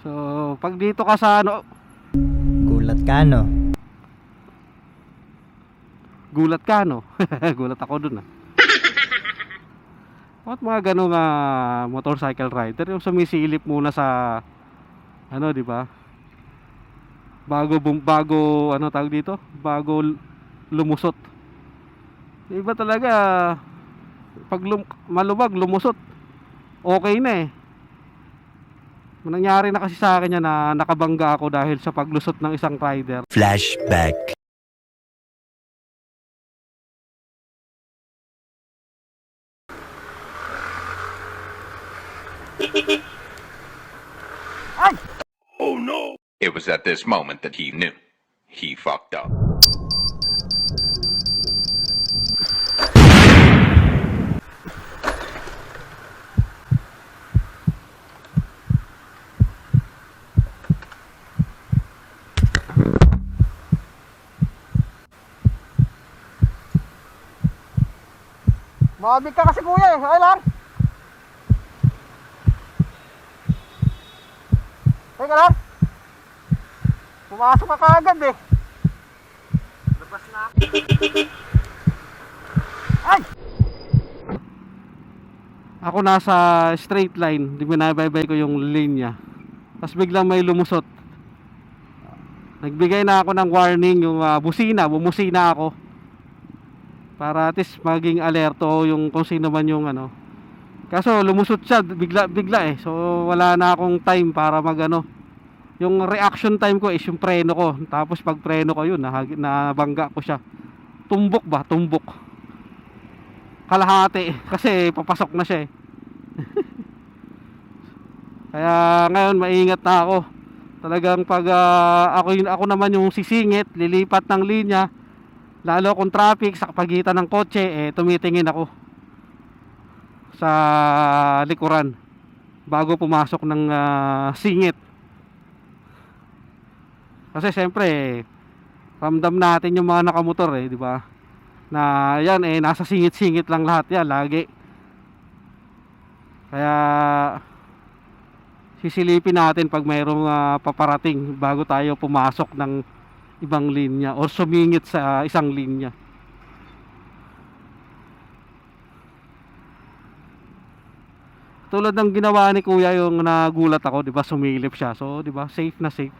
So, pag dito ka sa ano, Gulat ka, no? gulat ka no? gulat ako dun ah. At mga ganong ah, motorcycle rider yung sumisilip muna sa ano, di ba? Bago bago ano tawag dito? Bago lumusot. Iba talaga pag lum, malubag lumusot. Okay na eh. Nangyari na kasi sa akin yan na nakabangga ako dahil sa paglusot ng isang rider. Flashback. Oh no! It was at this moment that he knew. He fucked up. Mabig ka kasi kuya eh. Ay lang. Teka lang. Pumasok ka kaagad eh. Labas na. Ay! Ako nasa straight line. Di binabaybay ko yung linya. Tapos biglang may lumusot. Nagbigay na ako ng warning yung ah, busina. Bumusina ako para at least maging alerto yung kung sino man yung ano. Kaso lumusot siya bigla bigla eh. So wala na akong time para mag ano. Yung reaction time ko is yung preno ko. Tapos pag preno ko yun nabangga ko siya. Tumbok ba? Tumbok. Kalahati. Kasi papasok na siya eh. Kaya ngayon maingat na ako. Talagang pag ah, ako, ako naman yung sisingit lilipat ng linya lalo kung traffic sa pagitan ng kotse eh tumitingin ako sa likuran bago pumasok ng ah, singit. Kasi siyempre eh, ramdam natin yung mga nakamotor eh di ba? Na yan eh nasa singit-singit lang lahat yan lagi. Kaya sisilipin natin pag mayroong ah, paparating bago tayo pumasok ng ibang linya or sumingit sa isang linya. Tulad ng ginawa ni Kuya yung nagulat ako, 'di ba? Sumilip siya. So, 'di ba? Safe na safe.